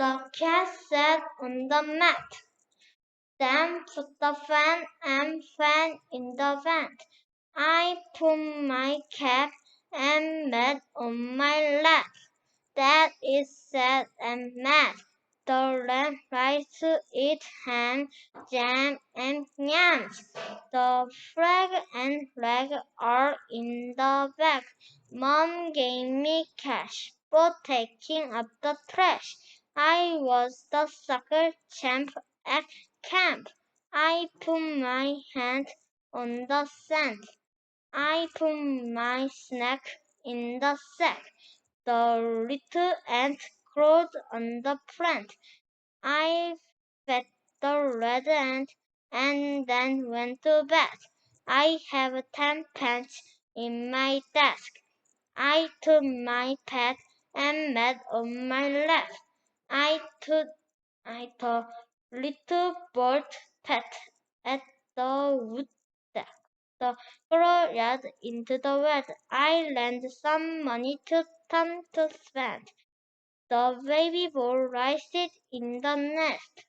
The cat sat on the mat. Then put the fan and fan in the vent. I put my cap and mat on my lap. That is sad and mad. The lamb likes to eat ham, jam, and yams. The flag and leg are in the bag. Mom gave me cash for taking up the trash. I was the soccer champ at camp. I put my hand on the sand. I put my snack in the sack. The little ant crawled on the plant. I fed the red ant and then went to bed. I have ten pence in my desk. I took my pet and mat on my lap. I took I took little bird pet at the wood deck. The girl yelled into the wet. I lent some money to Tom to spend. The baby bull rested in the nest.